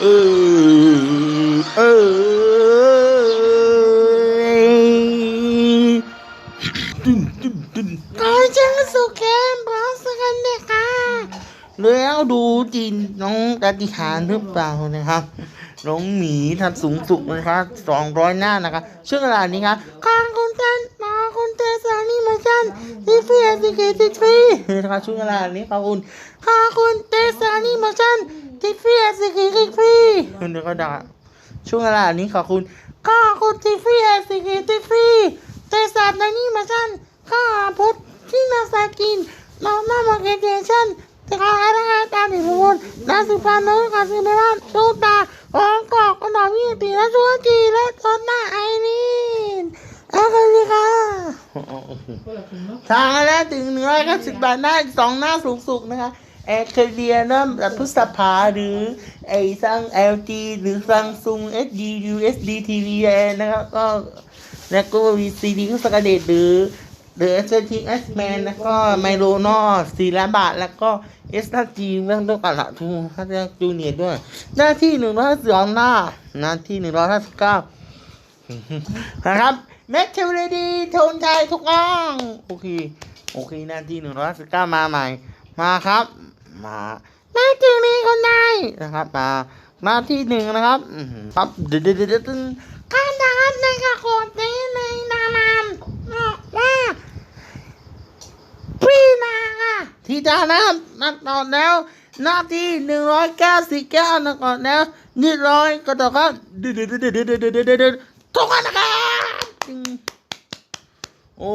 เออเออตึ้นตึ้นตึ้นก่อนจะสู่แคมป์พร้อมสักกันเด็กค่ะแล้วดูจีนน้องปาฏิหารหรือเปล่านะครับ น้องหมีทัดสูงสุดนะครับสองร้อยหน้านะครับชื่ออะไรนี้ครับก่อนคุณเต้นมาคุณเตสานี่มาจัน ที่เฟียสิเกติฟรีนะครับชื่ออะไรนี้ครับคุณก่อนคุณเตสานี่มาจันที่ฟียสิกติฟรีคุณเดี๋ยวก็ด่าช่วงเวลานี้ขอบคุณก่อนคุณที่ฟียสิเกติฟรีเตสานี่มาจันข้าพุทธที่นาซากินน้องน้ามาเกเดชันแต่ข้าให้ทางตามที่พูดนาสุพรรณนุกาซื้อไม่บ้านชูตาองกอกกระดาษวิตีและชัวจีและจนหน้าไอรีนเอากันเลยค่ะ ทางแล้วถึงหนึ่งร้อก้าสิบบาทหน้าสองหน้าสูงสุดนะคะแอร์เคเดียนะแบบพุทธภาหรือไอซัง LG หรือซังซุง SD USD TV นะครับก็แล้วก็ VCD ก็สกเดตหรือหรือ ST S Man แมนแล้วก็ไมโลนอสี่ล้านบาทแล้วก็ S ทัจีเรื่องต้องการละทูถ้าจะจูเนียด้วย หน้าที่หนึ่งร้อยสองหน้าหน้าที่หนึ่งร้อยห้าสิบเก้า นะครับแม็กเทเลดีโทนใจทุกอ่องโอเค โอเคหน้าที่หนึ่งร้อยสิบเก้ามาใหม่ มาครับ มาแม่จึงมีคนใดนะครับ มาหน้าที่หนึ่งนะครับอือหือครับเดือดเดือดเดือดเดือดข้าดังในกระโขดนี้ในนานามบอกว่าพี่นางอะที่จานะครับนัดต่อแล้วหน้าที่หนึ่งร้อยเก้าสิบเก้านะก่อนแล้วนี่ร้อยก็ต่อครับเดือดเดือดเดือดเดือดเดือด เดือดเดือดเดือดทุกคนนะครับโอ้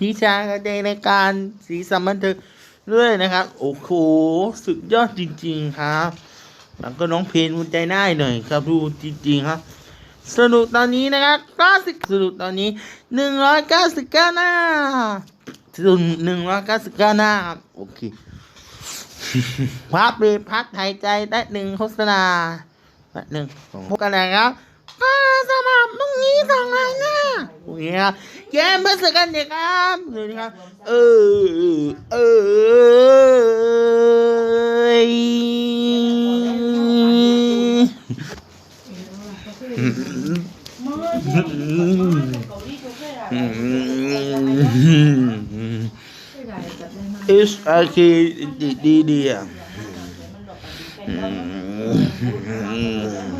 นิชากันในการสีสันบันเทิงด้วยนะครับ โอ้โหสุดยอดจริง ๆ ครับแล้วก็น้องเพลงคุณใจได้หน่อยครับดูจริง ๆ ครับ สรุปตอนนี้นะครับก็สิสรุปตอนนี้หนึ่งร้อยเก้าสิบเก้าหน้าสรุปหนึ่งร้อยเก้าสิบเก้าหน้าครับโอเคพักเบรพักหายใจได้หนึ่งโฆษณาแป๊บหนึ่งพบกันนะครับ ข้าสมัครพรุ่งนี้สองรายหน้าโอเคครับแย้มเพื่อสกันเด็กครับดูนี่ครับ เออ เออ H I K D D D อะอืม